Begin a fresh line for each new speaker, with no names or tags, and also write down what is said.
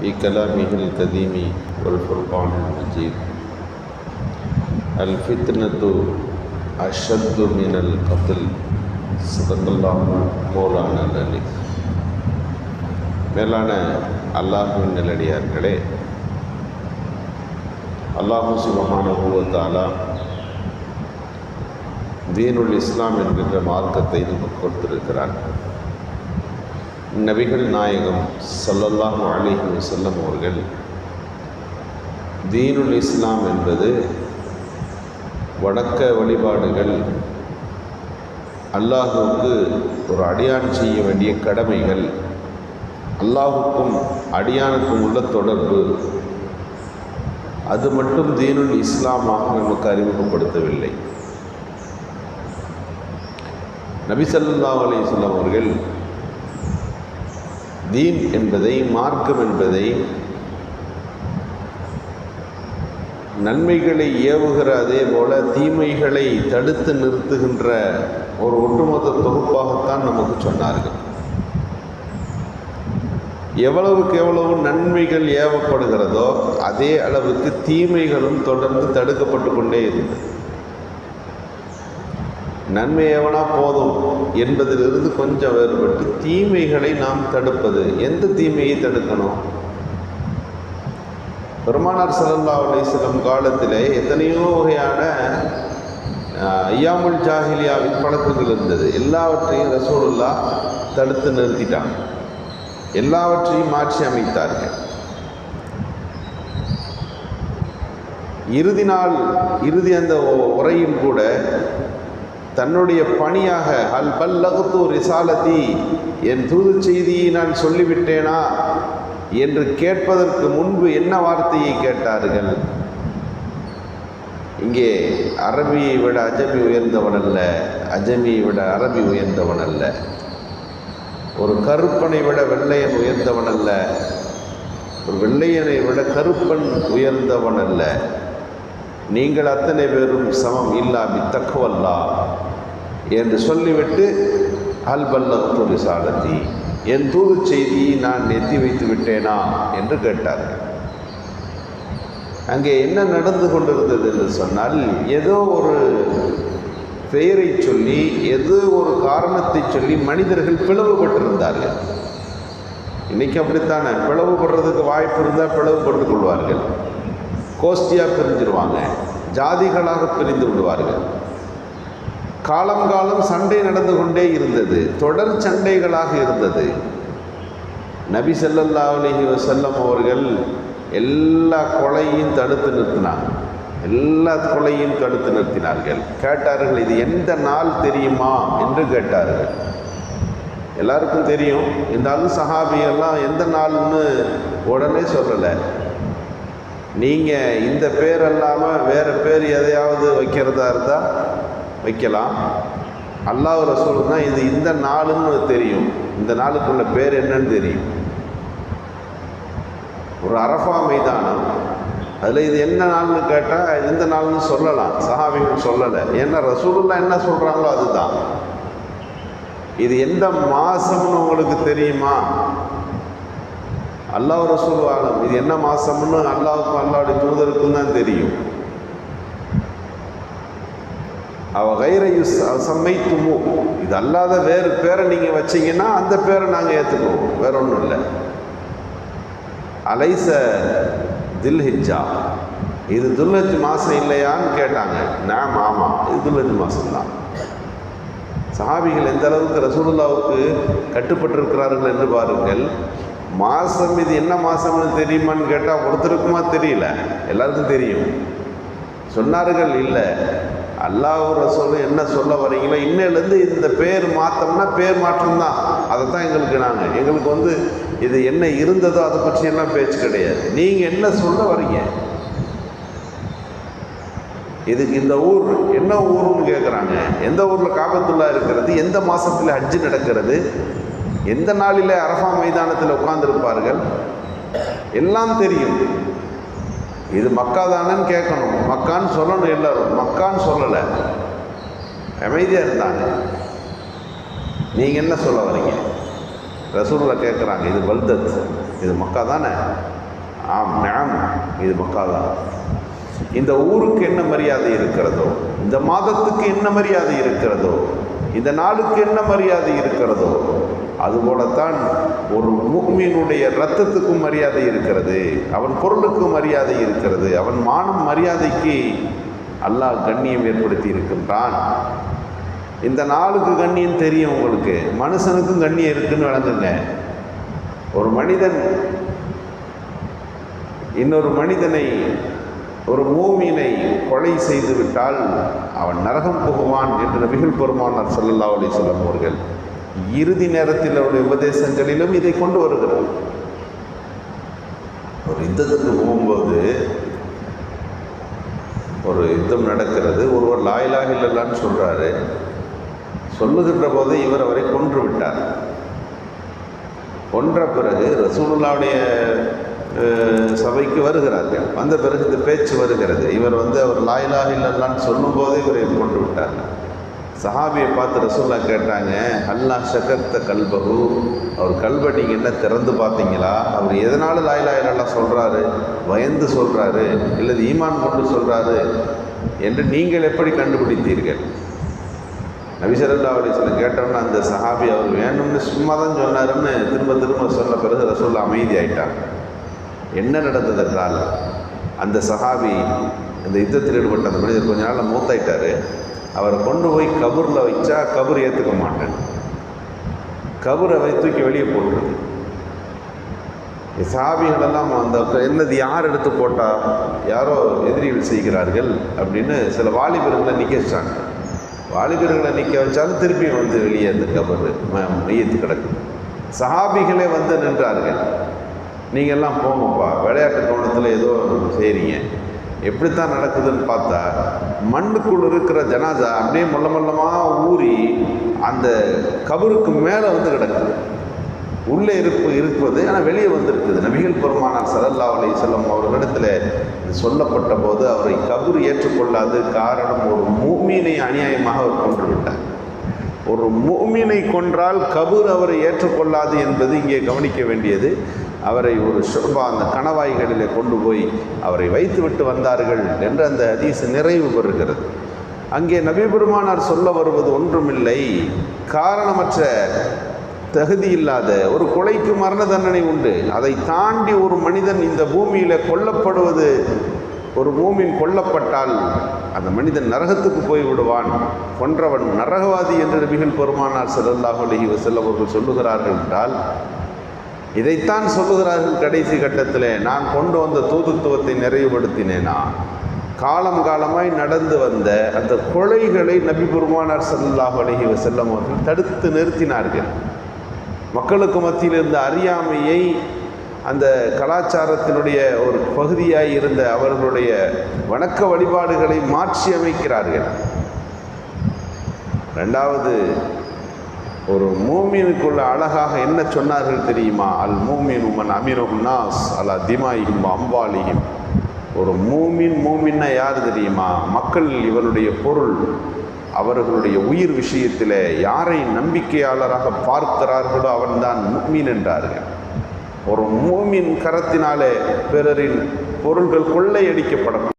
في كلامه القديم والفرقان المجيد الفتنة أشد من القتل صدق الله مولانا العلي மேலான அல்லாஹுவின் நல்லடியார்களே அல்லாஹு சுபஹானுவத்தாலா தீனுல் இஸ்லாம் என்கின்ற மார்க்கத்தை நமக்கு கொடுத்திருக்கிறார் நபிகள் நாயகம் சல்லல்லாஹு அலிஹி வசல்லம் அவர்கள் தீனுல் இஸ்லாம் என்பது வடக்க வழிபாடுகள் அல்லாஹுவுக்கு ஒரு அடியான் செய்ய வேண்டிய கடமைகள் அல்லாஹுக்கும் அடியானுக்கும் உள்ள தொடர்பு அது மட்டும் தீனுல் இஸ்லாமாக நமக்கு அறிமுகப்படுத்தவில்லை. நபி ஸல்லல்லாஹு அலைஹி அவர்கள் தீன் என்பதை மார்க்கம் என்பதை நன்மைகளை ஏவுகிற அதே போல தீமைகளை தடுத்து நிறுத்துகின்ற ஒரு ஒட்டுமொத்த தொகுப்பாகத்தான் நமக்கு சொன்னார்கள். எவ்வளவுக்கு எவ்வளவு நன்மைகள் ஏவப்படுகிறதோ அதே அளவுக்கு தீமைகளும் தொடர்ந்து தடுக்கப்பட்டு கொண்டே இருந்தது. நன்மை எவனா போதும் என்பதிலிருந்து கொஞ்சம் வேறுபட்டு தீமைகளை நாம் தடுப்பது. எந்த தீமையை தடுக்கணும்? பெருமானார் சல்லல்லா அலிஸ்லம் காலத்தில் எத்தனையோ வகையான ஐயாமுல் ஜாஹிலியாவின் பழக்கங்கள் இருந்தது. எல்லாவற்றையும் ரசூலுல்லா தடுத்து நிறுத்திட்டாங்க எல்லாவற்றையும் மாற்றி அமைத்தார்கள். இறுதி நாள் இறுதி அந்த உரையும் கூட தன்னுடைய பணியாக அல் பல்லகுத்து ரிசாலதி என் தூது செய்தியை நான் சொல்லிவிட்டேனா? என்று கேட்பதற்கு முன்பு என்ன வார்த்தையை கேட்டார்கள்? இங்கே அரபியை விட அஜமி உயர்ந்தவன் அல்ல அஜமியை விட அரபி உயர்ந்தவன் அல்ல. ஒரு கருப்பனை விட வெள்ளையன் உயர்ந்தவன் அல்ல. ஒரு வெள்ளையனை விட கருப்பன் உயர்ந்தவன் அல்ல. நீங்கள் அத்தனை பேரும் சமம் இல்லா பித்தக்குவல்லா என்று சொல்லிவிட்டு அல் பல்லத்து ரிசாலத்தி என் தூது செய்தியை நான் எத்தி வைத்து விட்டேனா? என்று கேட்டார்கள். அங்கே என்ன நடந்து கொண்டிருந்தது என்று சொன்னால் ஏதோ ஒரு பெயரை சொல்லி ஏதோ ஒரு காரணத்தை சொல்லி மனிதர்கள் பிளவுபட்டிருந்தார்கள். இன்றைக்கி அப்படித்தானே பிளவுபடுறதுக்கு வாய்ப்பு இருந்தால் பிளவுபட்டு கொள்வார்கள். கோஷ்டியாக பிரிஞ்சிருவாங்க ஜாதிகளாக பிரிந்து விடுவார்கள். காலம் காலம் சண்டை நடந்து கொண்டே இருந்தது. தொடர் சண்டைகளாக இருந்தது. நபி செல்லல்லா அலஹி வசல்லம் அவர்கள் எல்லா கொலையும் தடுத்து நிறுத்தினாங்க. எல்லா கொலையும் தடுத்து நிறுத்தினார்கள். கேட்டார்கள் இது எந்த நாள் தெரியுமா? என்று கேட்டார்கள். எல்லாருக்கும் தெரியும். இருந்தாலும் சஹாபியெல்லாம் எந்த நாள்னு உடனே சொல்லலை. நீங்கள் இந்த பேர் அல்லாமல் வேறு பேர் எதையாவது வைக்கிறதா இருந்தால் வைக்கலாம். அல்லாஹ் ரசூல் தான் இது இந்த நாளுன்னு தெரியும். இந்த நாளுக்குள்ள பேர் என்னன்னு தெரியும். ஒரு அரஃபா மைதானம். அதில் இது என்ன நாள்னு கேட்டால் எந்த நாள்னு சொல்லலாம். சஹாபிகள் சொல்லலை. ஏன்னா ரசூலுல்லா என்ன சொல்கிறாங்களோ அதுதான். இது எந்த மாதம்னு உங்களுக்கு தெரியுமா? அல்லாஹ் ரசூல் ஆலம். இது என்ன மாதம்னு அல்லாவுக்கும் அல்லாவுடைய தூதருக்கும் தான் தெரியும். அவ கயிறை சம்மைத்துமோ இது அல்லாத வேறு பேரை நீங்கள் வச்சீங்கன்னா அந்த பேரை நாங்கள் ஏற்றுக்குவோம் வேற ஒன்றும் இல்லை. அலைச தில்ஹிஜா இது துல்லஜ் மாதம் இல்லையான்னு கேட்டாங்க. நான் ஆமாம் இது துல்லஜ் மாதம்தான் சஹாபிகள் எந்த அளவுக்கு ரசூலுல்லாவுக்கு கட்டுப்பட்டிருக்கிறார்கள் என்று பாருங்கள். மாதம் இது என்ன மாதம்னு தெரியுமான்னு கேட்டால் ஒருத்தருக்குமா தெரியல. எல்லாருக்கும் தெரியும். சொன்னார்கள் இல்லை. அல்லாஹ் ரசூலும் என்ன சொல்ல வரீங்களோ இன்னிலேருந்து இந்த பேர் மாற்றம்னா பேர் மாற்றம் தான் அதை தான் எங்களுக்கு நாங்கள் எங்களுக்கு வந்து இது என்ன இருந்ததோ அதை பற்றியெல்லாம் பேச்சு கிடையாது. நீங்கள் என்ன சொல்ல வரீங்க? இதுக்கு இந்த ஊர் என்ன ஊர்னு கேட்குறாங்க எந்த ஊரில் காபத்துள்ளா இருக்கிறது எந்த மாதத்தில் ஹஜ்ஜு நடக்கிறது எந்த நாளில் அரஃபா மைதானத்தில் உட்கார்ந்துருப்பார்கள்? எல்லாம் தெரியும். இது மக்கா தானேன்னு கேட்கணும். மக்கான்னு சொல்லணும் எல்லாரும். மக்கான்னு சொல்லலை. அமைதியாக இருந்தாங்க. நீங்கள் என்ன சொல்ல வரீங்க? ரசூலில் கேட்குறாங்க இது பல்தத் இது மக்கா தானே ஆம் மேம் இது மக்கா தான் இந்த ஊருக்கு என்ன மரியாதை இருக்கிறதோ இந்த மாதத்துக்கு என்ன மரியாதை இருக்கிறதோ இந்த நாளுக்கு என்ன மரியாதை இருக்கிறதோ அதுபோலத்தான் ஒரு முக்மீனுடைய ரத்தத்துக்கும் மரியாதை இருக்கிறது அவன் பொருளுக்கும் மரியாதை இருக்கிறது அவன் மானம் மரியாதைக்கு அல்லாஹ் கண்ணியம் ஏற்படுத்தி இருக்கின்றான். இந்த நாளுக்கு கண்ணியம் தெரியும் உங்களுக்கு மனுஷனுக்கும் கண்ணியம் இருக்குன்னு விளங்குங்க ஒரு மனிதன் இன்னொரு மனிதனை ஒரு மூமினை கொலை செய்து விட்டால் அவன் நரகம் புகுவான் என்று நபிகள் பெருமானார் ஸல்லல்லாஹு அலி சொல்லம் அவர்கள் இறுதி நேரத்தில் அவருடைய உபதேசங்களிலும் இதை கொண்டு வருகிறார். ஒரு யுத்தத்துக்கு போகும்போது ஒரு யுத்தம் நடக்கிறது. ஒருவர் லாயிலாக இல்லைன்னு சொல்றாரு. சொல்லுகின்ற போது இவர் அவரை கொன்று விட்டார். கொன்ற பிறகு ரசூலுல்லாவுடைய சபைக்கு வருகிறார்கள். வந்த பிறகு இந்த பேச்சு வருகிறது. இவர் வந்து அவர் லாயிலாக இல்லைன்னு சொல்லும்போது இவரை கொண்டு விட்டார். சஹாபியை பார்த்து ரசூல்லா கேட்டாங்க அல்லா ஷகர்த்த கல்பகு அவர் கல்வை நீங்கள் என்ன திறந்து பார்த்தீங்களா? அவர் எதனால லாயிலா இல்லல்லா சொல்கிறாரு பயந்து சொல்கிறாரு இல்லது ஈமான் கொண்டு சொல்கிறாரு என்று நீங்கள் எப்படி கண்டுபிடித்தீர்கள்? நபிசல்லா அலிஸ்லம் கேட்டோன்னா அந்த சஹாபி அவர் வேணும்னு சும்மா தான் சொன்னாருன்னு திரும்ப திரும்ப சொன்ன பிறகு ரசூல்லா அமைதி ஆயிட்டாங்க என்ன நடந்தது என்றால் அந்த சஹாபி இந்த யுத்தத்தில் ஈடுபட்ட அந்த மனிதர் கொஞ்ச நாளில் மூத்தாயிட்டாரு. அவரை கொண்டு போய் கபூரில் வச்சா கபூர் ஏற்றுக்க மாட்டேன். கபூரை வை தூக்கி வெளியே போட்டுருது. சாபிகளெல்லாம் அந்த என்னது யார் எடுத்து போட்டா யாரோ எதிரிகள் செய்கிறார்கள் அப்படின்னு சில வாலிபர்களை நிற்க வச்சாங்க. வாலிபர்களை நிற்க வச்சாலும் திருப்பி வந்து வெளியே அந்த கபர் மையத்து கிடக்கு சஹாபிகளே வந்து நின்றார்கள். நீங்கள்லாம் போங்கப்பா. விளையாட்டு கோணத்தில் ஏதோ செய்கிறீங்க எப்படித்தான் நடக்குதுன்னு பார்த்தா மண்ணுக்குள் இருக்கிற ஜனாதா அப்படியே மொல்ல மொல்லமாக ஊறி அந்த கபருக்கு மேலே வந்து கிடக்குது. உள்ளே இருப்பு இருப்பது ஆனால் வெளியே வந்திருக்குது. நபிகள் பெருமானார் சதல்லா அலி செல்லம் அவர்களிடத்தில் சொல்லப்பட்ட போது அவரை கபர் ஏற்றுக்கொள்ளாது காரணம் ஒரு மூமீனை அநியாயமாக அவர் கொன்று விட்டார். ஒரு மூமீனை கொன்றால் கபூர் அவரை ஏற்றுக்கொள்ளாது என்பது இங்கே கவனிக்க வேண்டியது. அவரை ஒரு ஷுர்பா அந்த கணவாய்களிலே கொண்டு போய் அவரை வைத்துவிட்டு வந்தார்கள் என்று அந்த ஹதீஸ் நிறைவு பெறுகிறது. அங்கே நபிபெருமானார் சொல்ல வருவது ஒன்றுமில்லை. காரணமற்ற தகுதி இல்லாத ஒரு கொலைக்கு மரண தண்டனை உண்டு. அதை தாண்டி ஒரு மனிதன் இந்த பூமியில் கொல்லப்படுவது ஒரு பூமியின் கொல்லப்பட்டால் அந்த மனிதன் நரகத்துக்கு போய் விடுவான் கொன்றவன் நரகவாதி என்று நபிகள் பெருமானார் செல்லல்லாஹ் அலஹி வஸல்லம் அவர்கள் சொல்லுகிறார்கள் என்றால் இதைத்தான் சொல்லுகிறார்கள் கடைசி கட்டத்தில் நான் கொண்டு வந்த தூதுத்துவத்தை நிறைவுபடுத்தினேனா? காலம் காலமாய் நடந்து வந்த அந்த கொலைகளை நபி பெருமானார் ஸல்லல்லாஹு அலஹி வஸல்லம் அவர்கள் தடுத்து நிறுத்தினார்கள். மக்களுக்கு மத்தியில் இருந்த அறியாமையை அந்த கலாச்சாரத்தினுடைய ஒரு பகுதியாய் இருந்த அவர்களுடைய வணக்க வழிபாடுகளை மாற்றி அமைக்கிறார்கள் ரெண்டாவது ஒரு மூமியனுக்குள்ள அழகாக என்ன சொன்னார்கள் தெரியுமா? அல் மூமின் உமன் அமீரும் நாஸ் அலா திமாயிகும் அம்பாலியும் ஒரு மூமின் மூமின்னா யார் தெரியுமா? மக்கள் இவருடைய பொருள் அவர்களுடைய உயிர் விஷயத்தில் யாரை நம்பிக்கையாளராக பார்க்கிறார்களோ அவன்தான் முக்மீன் என்றார்கள். ஒரு மூமின் கரத்தினாலே பிறரின் பொருள்கள் கொள்ளையடிக்கப்படக்கூடாது